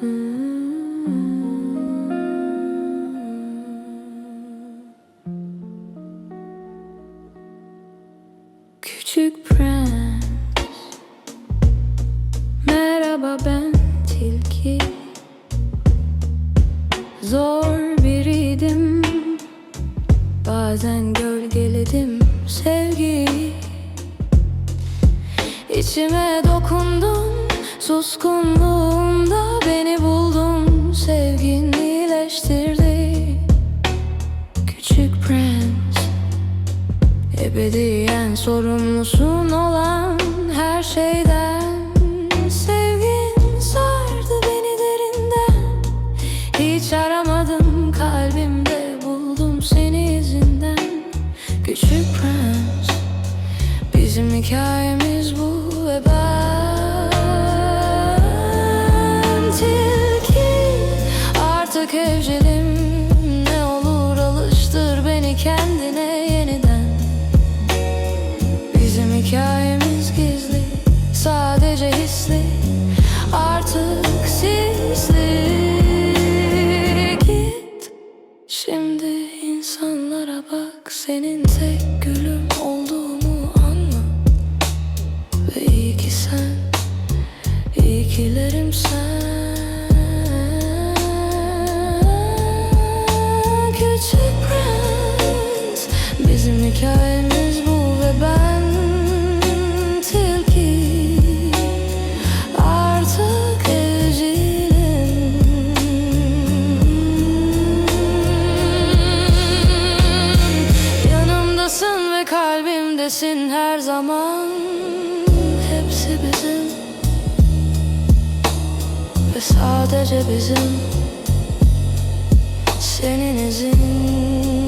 Küçük prens Merhaba ben tilki. Zor biriydim Bazen gölgeledim sevgiyi İçime dokundun suskunluğum. Ebediyen sorumlusun olan her şeyden. Sevgin sardı beni derinden. Hiç aramadım kalbimde buldum seni izinden. Küçük prens Bizim hikayemiz bu ve ben tilki Artık evcilim hikayemiz bu ve ben tilki. Artık evcilim Yanımdasın ve kalbimdesin her zaman. Hepsi bizim Ve sadece bizim. Senin izin